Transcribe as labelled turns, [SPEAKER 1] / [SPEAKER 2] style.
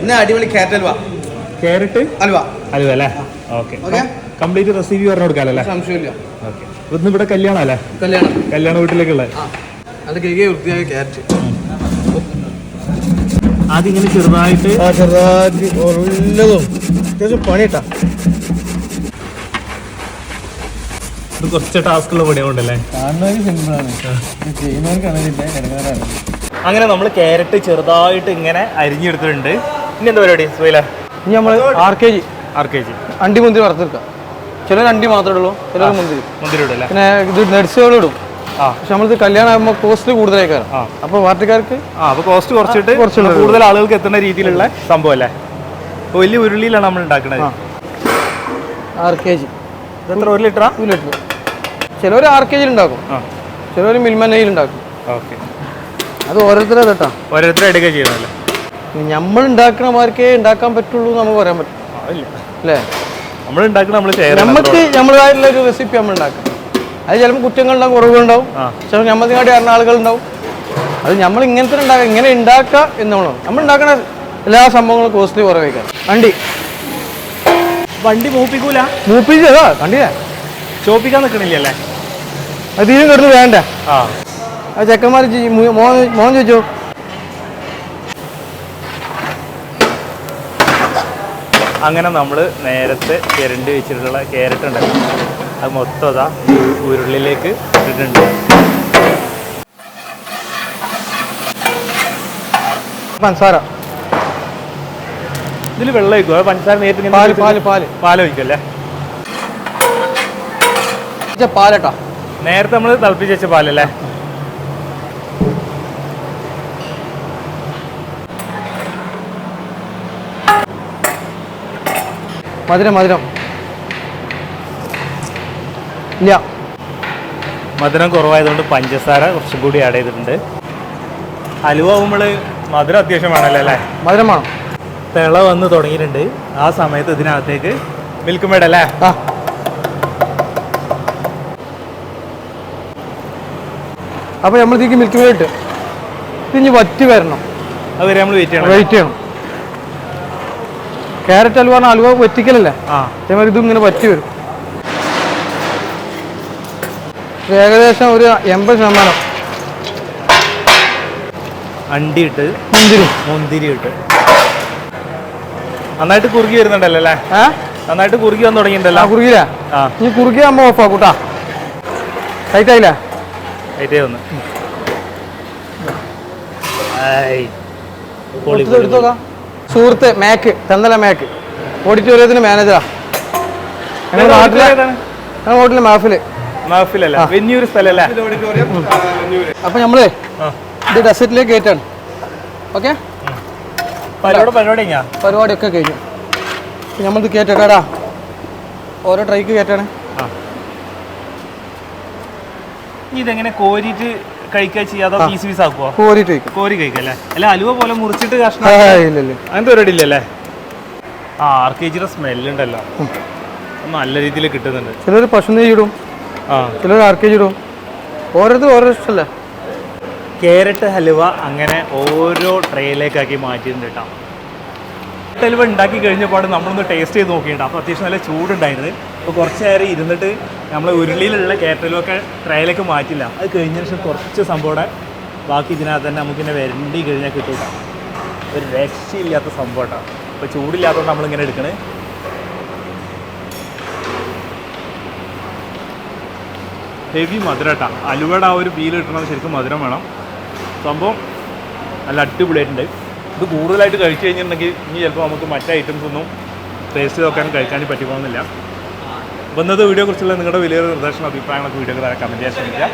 [SPEAKER 1] ഇന്ന് അടിപൊളി carrot halwa
[SPEAKER 2] carrot
[SPEAKER 1] halwa
[SPEAKER 2] അലുവ അല്ലേ? ഓക്കെ. കംപ്ലീറ്റ് റെസിപ്പി പറഞ്ഞു കൊടുക്കാമല്ലോ അല്ലേ?
[SPEAKER 1] സംശയമില്ല.
[SPEAKER 2] ഓക്കെ ഇന്ന് ഇവിടെ കല്യാണം അല്ലേ?
[SPEAKER 1] കല്യാണം.
[SPEAKER 2] കല്യാണ വീട്ടിലേക്കുള്ള.
[SPEAKER 1] ആ. അത് കേക്ക് വൃത്തിയായ കേരറ്റ്
[SPEAKER 2] ആദ്യം ഇങ്ങനെ ചെറുതായിട്ട്
[SPEAKER 1] ആ ചെറുതായിട്ട് ഉള്ളതും. അത്യാവശ്യം പണിയിട്ടാ
[SPEAKER 2] ഇത് കുറച്ച് ടാസ്ക് ഉള്ള അങ്ങനെ നമ്മൾ ക്യാരറ്റ് ചെറുതായിട്ട് ഇങ്ങനെ അരിഞ്ഞെടുത്തിട്ടുണ്ട്. ഇനി എന്താ പരിപാടി
[SPEAKER 1] ഇനി നമ്മൾ R K G
[SPEAKER 2] R K G
[SPEAKER 1] അണ്ടി മുന്തിരി വറുത്തെടുക്കാം. ചിലർ അണ്ടി മാത്രമേ ഉള്ളൂ ചിലർ മുന്തിരി.
[SPEAKER 2] മുന്തിരി ഇടല്ലേ
[SPEAKER 1] പിന്നെ ഇത് നട്സുകൾ ഇടും. പക്ഷെ നമ്മളിത് കല്യാണം ആകുമ്പോൾ കോസ്റ്റ് കൂടുതലേക്കാണ് അപ്പൊ പാർട്ടിക്കാർക്ക്
[SPEAKER 2] ആ അപ്പോൾ കോസ്റ്റ് കുറച്ചിട്ട്. കൂടുതൽ ആളുകൾക്ക് എത്തുന്ന രീതിയിലുള്ള സംഭവം അല്ലേ? വലിയ ഉരുളിയിലാണ് നമ്മൾ ഉണ്ടാക്കുന്നത്
[SPEAKER 1] ആറ് കെ ജി
[SPEAKER 2] ഇതെത്ര ഒരു ലിറ്ററാ?
[SPEAKER 1] ഒരു ലിറ്റർ ചിലവർ ആർ കെ ജിയിൽ ഉണ്ടാക്കും. ചിലവർ മിൽമനയിൽ ഉണ്ടാക്കും.
[SPEAKER 2] ഓക്കെ.
[SPEAKER 1] അത് ഓരോരുത്തരും കേട്ടോ.
[SPEAKER 2] ഓരോരുത്തരും എടുക്കുക ചെയ്യണമല്ലേ
[SPEAKER 1] നമ്മൾ ഉണ്ടാക്കണ മാർക്കേ ഉണ്ടാക്കാൻ പറ്റുള്ളൂ നമുക്ക് പറയാൻ പറ്റും. അല്ലേ?
[SPEAKER 2] നമ്മൾ
[SPEAKER 1] നമുക്ക് നമ്മളതായിട്ടുള്ള ഒരു റെസിപ്പി നമ്മൾ ഉണ്ടാക്കാം. അത് ചിലപ്പോൾ കുറ്റങ്ങളുണ്ടാവും കുറവുകളുണ്ടാവും.
[SPEAKER 2] ആ.
[SPEAKER 1] ചിലപ്പോൾ നമ്മൾക്കാട്ടി ആളുകൾ ആളുകളുണ്ടാവും. അത് നമ്മൾ ഇങ്ങനത്തെ ഉണ്ടാക്കുക ഇങ്ങനെ ഉണ്ടാക്കുക എന്നുള്ളൂ നമ്മൾ ഉണ്ടാക്കുന്ന എല്ലാ സംഭവങ്ങളും കോസ്റ്റ്ലി കുറവേക്കാം വണ്ടി.
[SPEAKER 2] വണ്ടി മൂപ്പിക്കൂല?
[SPEAKER 1] മൂപ്പിച്ചതാ കണ്ടില്ലേ?
[SPEAKER 2] ചോപ്പിക്കാൻ നിൽക്കണില്ല അല്ലേ?
[SPEAKER 1] അത് തീരും കിടന്ന് വേണ്ട?
[SPEAKER 2] ആ.
[SPEAKER 1] ആ ചെക്കന്മാർ മോൻ മോൻ ചോദിച്ചോ
[SPEAKER 2] അങ്ങനെ നമ്മൾ നേരത്തെ ചിരണ്ടി വെച്ചിട്ടുള്ള ക്യാരറ്റ് ഉണ്ടല്ലോ അത് മൊത്തം അതാ ഉരുളിലേക്ക് ഇട്ടിട്ടുണ്ട്.
[SPEAKER 1] പഞ്ചസാര.
[SPEAKER 2] ഇതിൽ വെള്ളം ഒഴിക്കുമോ അതോ പഞ്ചസാര നേരിട്ട് പാൽ
[SPEAKER 1] പാൽ പാൽ.
[SPEAKER 2] പാൽ ഒഴിക്കും അല്ലേ
[SPEAKER 1] ഇച്ച പാലട്ടാ.
[SPEAKER 2] നേരത്തെ നമ്മൾ തിളപ്പിച്ച് വെച്ച പാലല്ലേ?
[SPEAKER 1] മധുരം മധുരം. ഇല്ല.
[SPEAKER 2] മധുരം കുറവായതുകൊണ്ട് പഞ്ചസാര കുറച്ചും കൂടി ആഡ് ചെയ്തിട്ടുണ്ട്. ഹലുവ ആകുമ്പോൾ മധുരം അത്യാവശ്യം വേണമല്ലോ അല്ലേ?
[SPEAKER 1] മധുരം വേണം.
[SPEAKER 2] തിള വന്ന് തുടങ്ങിയിട്ടുണ്ട്. ആ സമയത്ത് ഇതിനകത്തേക്ക് മിൽക്ക് മേഡ് അല്ലേ
[SPEAKER 1] അപ്പൊ അപ്പോൾ നമ്മൾ മിൽക്ക് മേഡ് ഇട്ട് ഇനി വറ്റി വരണം.
[SPEAKER 2] അത് വരെ നമ്മൾ വെയിറ്റ് ചെയ്യണം.
[SPEAKER 1] വെയിറ്റ് ചെയ്യണം. ക്യാരറ്റ് ഹൽവ പറഞ്ഞാൽ ഹൽവ വറ്റിക്കലല്ലേ? അതേമാതിരി ഇതും ഇങ്ങനെ വറ്റി വരും. ഏകദേശം ഒരു എൺപത് ശതമാനം.
[SPEAKER 2] അണ്ടി ഇട്ട്
[SPEAKER 1] മുന്തിരി.
[SPEAKER 2] മുന്തിരി ഇട്ട്. നന്നായിട്ട് കുറുകി വരുന്നുണ്ടല്ലോ അല്ലേ? നന്നായിട്ട് കുറുകി വന്ന് തുടങ്ങിയിട്ടുണ്ടല്ലോ.
[SPEAKER 1] കുറുകിയില്ല?
[SPEAKER 2] ആ.
[SPEAKER 1] ഇനി കുറുകിയാകുമ്പോൾ ഓഫ് ആക്കൂട്ടാ. ടൈറ്റ് ആയില്ലേ?
[SPEAKER 2] ഏറ്റേ ഒന്ന്
[SPEAKER 1] എടുത്തോക്കാം സുഹൃത്ത് മേക്ക് തെന്നല മേക്ക്. ഓഡിറ്റോറിയത്തിന് മാനേജറാ. നാട്ടിലെ
[SPEAKER 2] ഏതാണ്?
[SPEAKER 1] ഹോട്ടലിൽ മാഫിൽ.
[SPEAKER 2] മഹഫിലല്ല വലിയൊരു സ്ഥലല്ലേ?
[SPEAKER 1] അപ്പം നമ്മളേ ഇത് ഡെസർട്ടിലേക്ക് കയറ്റാണ്. ഓക്കെ? പരിപാടിയൊക്കെ കഴിഞ്ഞു. നമ്മളിത് കയറ്റേട്ടാ ഓരോ ട്രൈക്ക് കയറ്റാണ്.
[SPEAKER 2] ഇതെങ്ങനെ കോരിയിട്ട് കഴിക്കുക ചെയ്യാതെ പീസ് പീസ് ആക്കുവോ?
[SPEAKER 1] വയ്ക്കും
[SPEAKER 2] കോരി കഴിക്കല്ലേ അല്ല? അലുവ പോലെ മുറിച്ചിട്ട് കഷ്ണം അങ്ങനത്തെ പരിപാടി ഇല്ലല്ലേ ആ ആർ കെ ജിയുടെ സ്മെല്ലുണ്ടല്ലോ. നല്ല രീതിയിൽ കിട്ടുന്നുണ്ട്.
[SPEAKER 1] ചിലർ പശു നെയ്യ് ഇടും
[SPEAKER 2] ആ.
[SPEAKER 1] ചിലർ ആർ കെ ജി ഇടും ഓരോരുത്തർ ഓരോ ഇഷ്ടമല്ലേ
[SPEAKER 2] കേരട്ട് ഹലുവ അങ്ങനെ ഓരോ ട്രേയിലേക്കാക്കി മാറ്റിയിട്ടുണ്ട് കേട്ടോ. ഹലുവ ഉണ്ടാക്കി കഴിഞ്ഞപ്പോൾ നമ്മളൊന്ന് ടേസ്റ്റ് ചെയ്ത് നോക്കിയിട്ടുണ്ട്. അപ്പോൾ അത്യാവശ്യം നല്ല ചൂടുണ്ടായിരുന്നു അപ്പോൾ കുറച്ച് നേരം ഇരുന്നിട്ട് നമ്മൾ ഉരുളിയിലുള്ള ക്യാരറ്റ് ട്രയലൊക്കെ മാറ്റില്ല. അത് കഴിഞ്ഞതിന് ശേഷം കുറച്ച് സംഭവം ബാക്കി ഇതിനകത്ത് തന്നെ നമുക്കിങ്ങനെ വരണ്ടി കഴിഞ്ഞാൽ കിട്ടും. ട്ടോ. ഒരു രക്ഷയില്ലാത്ത സംഭവം കേട്ടോ. അപ്പോൾ ചൂടില്ലാത്തതുകൊണ്ട് നമ്മളിങ്ങനെ എടുക്കണേ. ഹെവി മധുരം കേട്ടോ. അലുവയുടെ ആ ഒരു ഫീൽ കിട്ടണത് ശരിക്കും മധുരം വേണം. സംഭവം നല്ല അടിപൊളിയായിട്ടുണ്ട്. ഇത് കൂടുതലായിട്ട് കഴിച്ചു കഴിഞ്ഞിട്ടുണ്ടെങ്കിൽ ഇനി ചിലപ്പോൾ നമുക്ക് മറ്റേ ഐറ്റംസ് ഒന്നും ടേസ്റ്റ് നോക്കാൻ കഴിക്കാൻ പറ്റിപ്പോകുന്നില്ല വീഡിയോ കുറിച്ചുള്ള നിങ്ങളുടെ വലിയ നിർദ്ദേശം അഭിപ്രായങ്ങളൊക്കെ വീഡിയോ താഴെ കമന്റ് ചെയ്യാൻ ശ്രമിക്കുക.